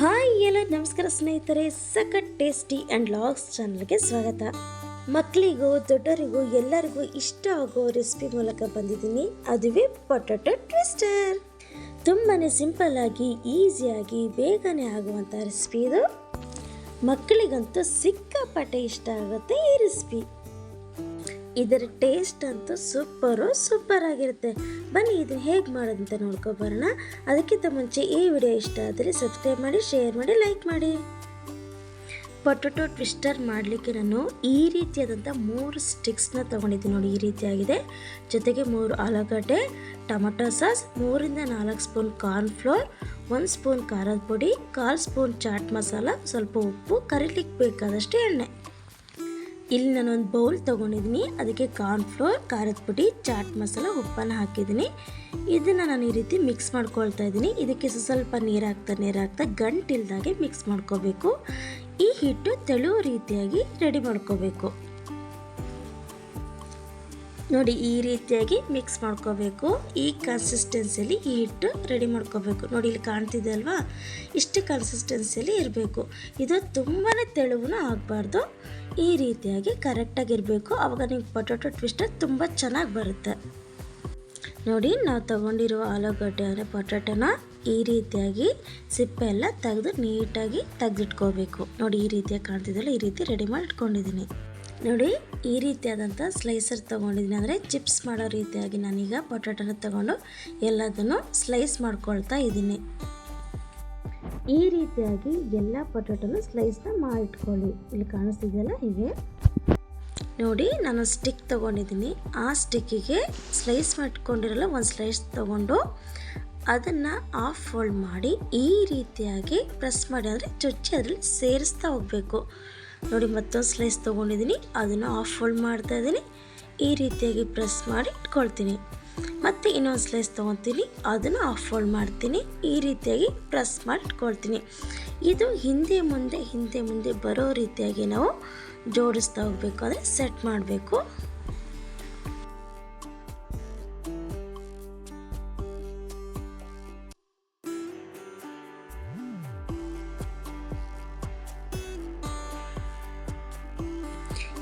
Hi ಎಲ್ಲ ನಮಸ್ಕಾರ ಸ್ನೇಹಿತರೆ. ಸಖತ್ ಟೇಸ್ಟಿ ಆ್ಯಂಡ್ ಲಾಗ್ಸ್ ಚಾನಲ್ಗೆ ಸ್ವಾಗತ. ಮಕ್ಕಳಿಗೂ ದೊಡ್ಡರಿಗೂ, ಎಲ್ಲರಿಗೂ ಇಷ್ಟ ಆಗೋ ರೆಸಿಪಿ ಮೂಲಕ ಬಂದಿದ್ದೀನಿ. ಅದುವೇ ಪೊಟೊಟೊ ಟ್ವಿಸ್ಟರ್. ತುಂಬಾ ಸಿಂಪಲ್ ಆಗಿ ಈಸಿಯಾಗಿ ಬೇಗನೆ ಆಗುವಂಥ ರೆಸಿಪಿ ಇದು. ಮಕ್ಕಳಿಗಂತೂ ಸಿಕ್ಕಾಪಟ್ಟೆ ಇಷ್ಟ ಆಗುತ್ತೆ ಈ ರೆಸಿಪಿ. ಇದರ ಟೇಸ್ಟ್ ಅಂತೂ ಸೂಪರು ಸೂಪರ್ ಆಗಿರುತ್ತೆ. ಬನ್ನಿ, ಇದು ಹೇಗೆ ಮಾಡೋದಂತ ನೋಡ್ಕೊಬರೋಣ ಅದಕ್ಕಿಂತ ಮುಂಚೆ ಈ ವಿಡಿಯೋ ಇಷ್ಟ ಆದರೆ ಸಬ್ಸ್ಕ್ರೈಬ್ ಮಾಡಿ ಶೇರ್ ಮಾಡಿ ಲೈಕ್ ಮಾಡಿ. ಪೊಟೊಟೊ ಟ್ವಿಸ್ಟರ್ ಮಾಡಲಿಕ್ಕೆ ನಾನು ಈ ರೀತಿಯಾದಂಥ ಮೂರು ಸ್ಟಿಕ್ಸ್ನ ತೊಗೊಂಡಿದ್ದೀನಿ ನೋಡಿ, ಈ ರೀತಿಯಾಗಿದೆ. ಜೊತೆಗೆ ಮೂರು ಆಲೂಗಡ್ಡೆ, ಟೊಮೊಟೊ ಸಾಸ್, ಮೂರಿಂದ ನಾಲ್ಕು ಸ್ಪೂನ್ ಕಾರ್ನ್ ಫ್ಲೋರ್ ಒಂದು ಸ್ಪೂನ್ ಖಾರದ ಪುಡಿ, ಕಾಲು ಸ್ಪೂನ್ ಚಾಟ್ ಮಸಾಲ, ಸ್ವಲ್ಪ ಉಪ್ಪು, ಕರಿಲಿಕ್ಕೆ ಬೇಕಾದಷ್ಟು ಎಣ್ಣೆ. ಇಲ್ಲಿ ನಾನೊಂದು ಬೌಲ್ ತೊಗೊಂಡಿದ್ದೀನಿ. ಅದಕ್ಕೆ ಕಾರ್ನ್ಫ್ಲೋರ್ ಖಾರದ ಪುಡಿ, ಚಾಟ್ ಮಸಾಲ, ಉಪ್ಪನ್ನು ಹಾಕಿದ್ದೀನಿ. ಇದನ್ನು ನಾನು ಈ ರೀತಿ ಮಿಕ್ಸ್ ಮಾಡ್ಕೊಳ್ತಾ ಇದ್ದೀನಿ. ಇದಕ್ಕೆ ಸ್ವಲ್ಪ ನೀರು ಹಾಕ್ತಾ ನೀರು ಹಾಕ್ತಾ ಗಂಟಿಲ್ದಾಗೆ ಮಿಕ್ಸ್ ಮಾಡ್ಕೋಬೇಕು. ಈ ಹಿಟ್ಟು ತೆಳು ರೀತಿಯಾಗಿ ರೆಡಿ ಮಾಡ್ಕೋಬೇಕು. ನೋಡಿ ಈ ರೀತಿಯಾಗಿ ಮಿಕ್ಸ್ ಮಾಡ್ಕೋಬೇಕು. ಈ ಕನ್ಸಿಸ್ಟೆನ್ಸಿಯಲ್ಲಿ ಈ ಹಿಟ್ಟು ರೆಡಿ ಮಾಡ್ಕೋಬೇಕು. ನೋಡಿ ಇಲ್ಲಿ ಕಾಣ್ತಿದೆ ಅಲ್ವಾ? ಇಷ್ಟು ಕನ್ಸಿಸ್ಟೆನ್ಸಿಯಲ್ಲಿ ಇರಬೇಕು. ಇದು ತುಂಬಾ ತೆಳುವೂ ಆಗಬಾರ್ದು. ಈ ರೀತಿಯಾಗಿ ಕರೆಕ್ಟಾಗಿರಬೇಕು ಆವಾಗ ನಿಮ್ಗೆ ಪೊಟೊಟೊ ಟ್ವಿಸ್ಟರ್ ತುಂಬ ಚೆನ್ನಾಗಿ ಬರುತ್ತೆ. ನೋಡಿ, ನಾವು ತಗೊಂಡಿರುವ ಆಲೂಗಡ್ಡೆ ಅಂದರೆ ಪೊಟೊಟೊನ ಈ ರೀತಿಯಾಗಿ ಸಿಪ್ಪೆ ಎಲ್ಲ ತೆಗೆದು ನೀಟಾಗಿ ತೆಗೆದಿಟ್ಕೋಬೇಕು. ನೋಡಿ ಈ ರೀತಿಯಾಗಿ ಕಾಣ್ತಿದ್ದಲ್ಲ ಈ ರೀತಿ ರೆಡಿ ಮಾಡಿ ಇಟ್ಕೊಂಡಿದ್ದೀನಿ ನೋಡಿ, ಈ ರೀತಿಯಾದಂಥ ಸ್ಲೈಸರ್ ತೊಗೊಂಡಿದ್ದೀನಿ. ಅಂದರೆ ಚಿಪ್ಸ್ ಮಾಡೋ ರೀತಿಯಾಗಿ ನಾನೀಗ ಪೊಟ್ಯಾಟೋನ ತಗೊಂಡು ಎಲ್ಲದನ್ನು ಸ್ಲೈಸ್ ಮಾಡ್ಕೊಳ್ತಾ ಇದ್ದೀನಿ. ಈ ರೀತಿಯಾಗಿ ಎಲ್ಲ ಪೊಟ್ಯಾಟೊನ ಸ್ಲೈಸ್ನ ಮಾಡಿಟ್ಕೊಳ್ಳಿ. ಇಲ್ಲಿ ಕಾಣಿಸ್ತಿದೆಯಲ್ಲ ಹೀಗೆ. ನೋಡಿ, ನಾನು ಸ್ಟಿಕ್ ತೊಗೊಂಡಿದ್ದೀನಿ. ಆ ಸ್ಟಿಕ್ಕಿಗೆ ಸ್ಲೈಸ್ ಮಾಡ್ಕೊಂಡಿರಲ್ಲ ಒಂದು ಸ್ಲೈಸ್ ತೊಗೊಂಡು ಅದನ್ನು ಆಫ್ ಫೋಲ್ಡ್ ಮಾಡಿ ಈ ರೀತಿಯಾಗಿ ಪ್ರೆಸ್ ಮಾಡಿ, ಅಂದರೆ ಚುಚ್ಚಿ ಅದರಲ್ಲಿ ಸೇರಿಸ್ತಾ ಹೋಗಬೇಕು. ನೋಡಿ, ಮತ್ತೊಂದು ಸ್ಲೈಸ್ ತೊಗೊಂಡಿದ್ದೀನಿ ಅದನ್ನು ಆಫ್ ಫೋಲ್ಡ್ ಮಾಡ್ತಾ ಇದ್ದೀನಿ ಈ ರೀತಿಯಾಗಿ ಪ್ರೆಸ್ ಮಾಡಿ ಇಟ್ಕೊಳ್ತೀನಿ. ಮತ್ತು ಇನ್ನೊಂದು ಸ್ಲೈಸ್ ತೊಗೊತೀನಿ. ಅದನ್ನು ಆಫ್ ಫೋಲ್ಡ್ ಮಾಡ್ತೀನಿ. ಈ ರೀತಿಯಾಗಿ ಪ್ರೆಸ್ ಮಾಡಿ ಇಟ್ಕೊಳ್ತೀನಿ. ಇದು ಹಿಂದೆ ಮುಂದೆ ಹಿಂದೆ ಮುಂದೆ ಬರೋ ರೀತಿಯಾಗಿ ನಾವು ಜೋಡಿಸ್ತಾ ಹೋಗಬೇಕು ಅಂದರೆ ಸೆಟ್ ಮಾಡಬೇಕು.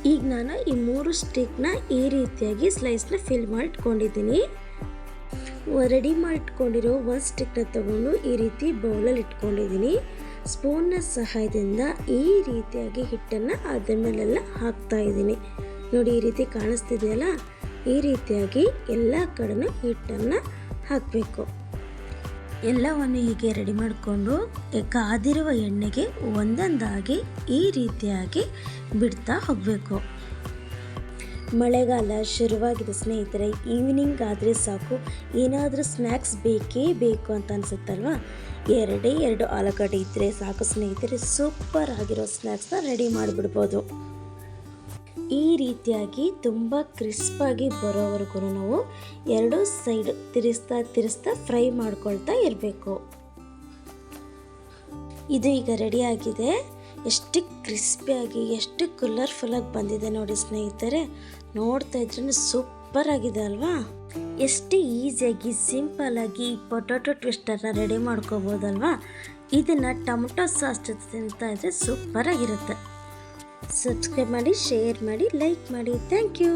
ಈಗ ನಾನು ಈ ಮೂರು ಸ್ಟಿಕ್ನ ಈ ರೀತಿಯಾಗಿ ಸ್ಲೈಸ್ನ ಫಿಲ್ ಮಾಡಿಟ್ಕೊಂಡಿದ್ದೀನಿ ರೆಡಿ ಮಾಡಿಟ್ಕೊಂಡಿರೋ ಒಂದು ಸ್ಟಿಕ್ನ ತಗೊಂಡು ಈ ರೀತಿ ಬೌಲಲ್ಲಿ ಇಟ್ಕೊಂಡಿದ್ದೀನಿ. ಸ್ಪೂನ್ನ ಸಹಾಯದಿಂದ ಈ ರೀತಿಯಾಗಿ ಹಿಟ್ಟನ್ನು ಅದರ ಮೇಲೆಲ್ಲ ಹಾಕ್ತಾ ಇದ್ದೀನಿ. ನೋಡಿ, ಈ ರೀತಿ ಕಾಣಿಸ್ತಿದೆಯಲ್ಲ? ಈ ರೀತಿಯಾಗಿ ಎಲ್ಲ ಕಡೆನೂ ಹಿಟ್ಟನ್ನು ಹಾಕಬೇಕು. ಎಲ್ಲವನ್ನು ಹೀಗೆ ರೆಡಿ ಮಾಡಿಕೊಂಡು ಕಾದಿರುವ ಎಣ್ಣೆಗೆ ಒಂದೊಂದಾಗಿ ಈ ರೀತಿಯಾಗಿ ಬಿಡ್ತಾ ಹೋಗಬೇಕು. ಮಳೆಗಾಲ ಶುರುವಾಗಿದೆ ಸ್ನೇಹಿತರೆ. ಈವ್ನಿಂಗ್ ಆದರೆ ಸಾಕು. ಏನಾದರೂ ಸ್ನ್ಯಾಕ್ಸ್ ಬೇಕೇ ಬೇಕು ಅಂತ ಅನಿಸುತ್ತಲ್ವಾ? ಎರಡೇ ಎರಡು ಆಲೂಗಡ್ಡೆ ಇದ್ದರೆ ಸಾಕು ಸ್ನೇಹಿತರೆ. ಸೂಪರ್ ಆಗಿರೋ ಸ್ನ್ಯಾಕ್ಸ್ನ ರೆಡಿ ಮಾಡಿಬಿಡ್ಬೋದು. ಈ ರೀತಿಯಾಗಿ ತುಂಬ ಕ್ರಿಸ್ಪಾಗಿ ಬರೋವರೆಗೂ ನಾವು ಎರಡು ಸೈಡ್ ತಿರುಸ್ತಾ ತಿರುಸ್ತಾ ಫ್ರೈ ಮಾಡ್ಕೊಳ್ತಾ ಇರಬೇಕು. ಇದು ಈಗ ರೆಡಿಯಾಗಿದೆ ಎಷ್ಟು ಕ್ರಿಸ್ಪಿಯಾಗಿ, ಎಷ್ಟು ಕಲರ್ಫುಲ್ಲಾಗಿ ಬಂದಿದೆ ನೋಡಿ ಸ್ನೇಹಿತರೆ. ನೋಡ್ತಾ ಇದ್ರೂ ಸೂಪರ್ ಆಗಿದೆ ಅಲ್ವಾ? ಎಷ್ಟು ಈಸಿಯಾಗಿ ಸಿಂಪಲ್ಲಾಗಿ ಪೊಟೊಟೊ ಟ್ವಿಸ್ಟರ್ನ ರೆಡಿ ಮಾಡ್ಕೋಬೋದಲ್ವಾ? ಇದನ್ನು ಟೊಮೊಟೊ ಸಾಸ್ ಜೊತೆ ತಿಂತಾ ಇದ್ರೆ ಸೂಪರಾಗಿರುತ್ತೆ ಸಬ್ಸ್ಕ್ರೈಬ್ ಮಾಡಿ ಶೇರ್ ಮಾಡಿ ಲೈಕ್ ಮಾಡಿ. Thank you